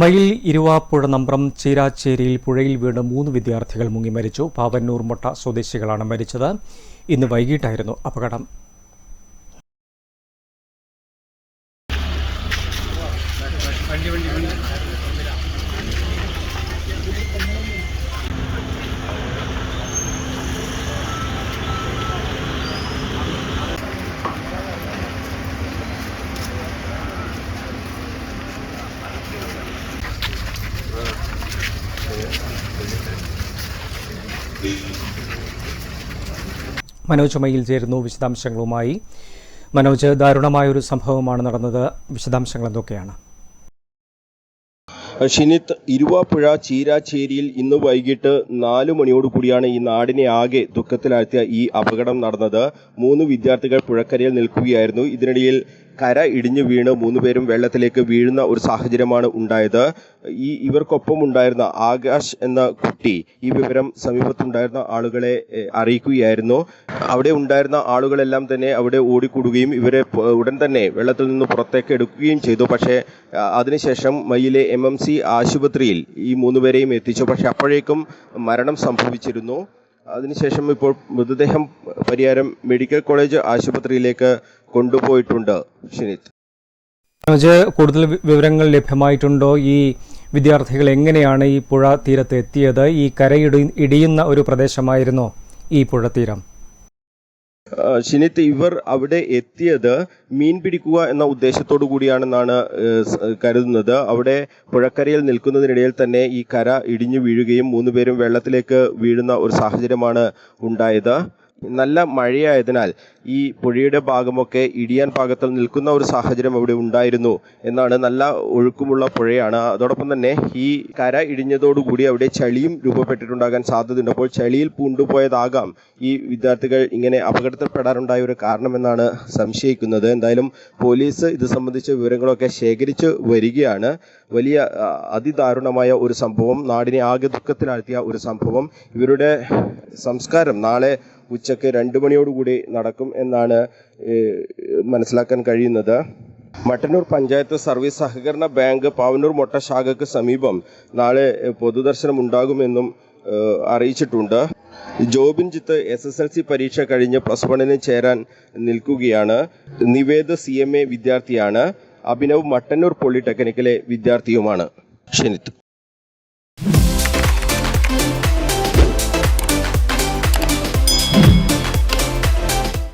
മയിൽ ഇരുവാപ്പുഴ നമ്പ്രം ചീരാച്ചേരിയിൽ പുഴയിൽ വീണ് മൂന്ന് വിദ്യാർത്ഥികൾ മുങ്ങി മരിച്ചു. പാവന്നൂർ മൊട്ട സ്വദേശികളാണ് മരിച്ചത്. ഇന്ന് വൈകിട്ടായിരുന്നു അപകടം. മനോജ് മയിൽ ചേരുന്നു വിശദാംശങ്ങളുമായി. മനോജ് ദാരുണമായ ഒരു സംഭവമാണ് നടന്നത്. വിശദാംശങ്ങൾ എന്തൊക്കെയാണ്? ഷിനിത്ത് ഇരുവാപ്പുഴ ചീരാച്ചേരിയിൽ ഇന്ന് വൈകിട്ട് നാലു മണിയോട് കൂടിയാണ് ഈ നാടിനെ ആകെ ദുഃഖത്തിലാഴ്ത്തിയ ഈ അപകടം നടന്നത്. മൂന്ന് വിദ്യാർത്ഥികൾ പുഴക്കരയിൽ നിൽക്കുകയായിരുന്നു. ഇതിനിടയിൽ കര ഇടിഞ്ഞു വീണ് മൂന്ന് പേരും വെള്ളത്തിലേക്ക് വീഴുന്ന ഒരു സാഹചര്യമാണ് ഉണ്ടായത്. ഈ ഇവർക്കൊപ്പം ഉണ്ടായിരുന്ന ആകാശ് എന്ന കുട്ടി ഈ വിവരം സമീപത്തുണ്ടായിരുന്ന ആളുകളെ അറിയിക്കുകയായിരുന്നു. അവിടെ ഉണ്ടായിരുന്ന ആളുകളെല്ലാം തന്നെ അവിടെ ഓടിക്കൂടുകയും ഇവരെ ഉടൻ തന്നെ വെള്ളത്തിൽ നിന്ന് പുറത്തേക്ക് എടുക്കുകയും ചെയ്തു. പക്ഷേ അതിനുശേഷം മയിലെ എം എം സി ആശുപത്രിയിൽ ഈ മൂന്നുപേരെയും എത്തിച്ചു. പക്ഷേ അപ്പോഴേക്കും മരണം സംഭവിച്ചിരുന്നു. അതിനുശേഷം ഇപ്പോൾ മൃതദേഹം പരിയാരം മെഡിക്കൽ കോളേജ് ആശുപത്രിയിലേക്ക് കൊണ്ടുപോയിട്ടുണ്ട്. ഷിനിത് കൂടുതൽ വിവരങ്ങൾ ലഭ്യമായിട്ടുണ്ടോ? ഈ വിദ്യാർത്ഥികൾ എങ്ങനെയാണ് ഈ പുഴ തീരത്ത് എത്തിയത്? ഈ കരയിടി ഇടിയുന്ന ഒരു പ്രദേശമായിരുന്നോ ഈ പുഴ തീരം. ശനിത്ത് ഇവർ അവിടെ എത്തിയത് മീൻ പിടിക്കുക എന്ന ഉദ്ദേശത്തോടു കൂടിയാണെന്നാണ് കരുതുന്നത്. അവിടെ പുഴക്കരയിൽ നിൽക്കുന്നതിനിടയിൽ തന്നെ ഈ കര ഇടിഞ്ഞു വീഴുകയും മൂന്നുപേരും വെള്ളത്തിലേക്ക് വീഴുന്ന ഒരു സാഹചര്യമാണ് ഉണ്ടായത്. നല്ല മഴയായതിനാൽ ഈ പുഴയുടെ ഭാഗമൊക്കെ ഇടിയാൻ പാകത്തിൽ നിൽക്കുന്ന ഒരു സാഹചര്യം അവിടെ ഉണ്ടായിരുന്നു എന്നാണ് നല്ല ഒഴുക്കുമുള്ള പുഴയാണ്. അതോടൊപ്പം തന്നെ ഈ കര ഇടിഞ്ഞതോടുകൂടി അവിടെ ചളിയും രൂപപ്പെട്ടിട്ടുണ്ടാകാൻ സാധ്യതയുണ്ട്. അപ്പോൾ ചളിയിൽ പൂണ്ടുപോയതാകാം ഈ വിദ്യാർത്ഥികൾ ഇങ്ങനെ അപകടത്തിൽപ്പെടാറുണ്ടായ ഒരു കാരണമെന്നാണ് സംശയിക്കുന്നത്. എന്തായാലും പോലീസ് ഇത് സംബന്ധിച്ച വിവരങ്ങളൊക്കെ ശേഖരിച്ച് വരികയാണ്. വലിയ അതിദാരുണമായ ഒരു സംഭവം നാടിനെ ആകെ ദുഃഖത്തിലാഴ്ത്തിയ ഒരു സംഭവം. ഇവരുടെ സംസ്കാരം നാളെ ഉച്ചയ്ക്ക് രണ്ട് മണിയോടുകൂടി നടക്കും എന്നാണ് മനസ്സിലാക്കാൻ കഴിയുന്നത്. മട്ടന്നൂർ പഞ്ചായത്ത് സർവീസ് സഹകരണ ബാങ്ക് പാവന്നൂർ മൊട്ട ശാഖയ്ക്ക് സമീപം നാളെ പൊതുദർശനം ഉണ്ടാകുമെന്നും അറിയിച്ചിട്ടുണ്ട്. Jobin Jith S S L C പരീക്ഷ കഴിഞ്ഞ് പ്ലസ് വണ്ണിന് ചേരാൻ നിൽക്കുകയാണ്. നിവേദ് സി എം എ വിദ്യാർത്ഥിയാണ്. അഭിനവ് മട്ടന്നൂർ പോളിടെക്നിക്കിലെ വിദ്യാർത്ഥിയുമാണ്. ഷെനിത്ത്.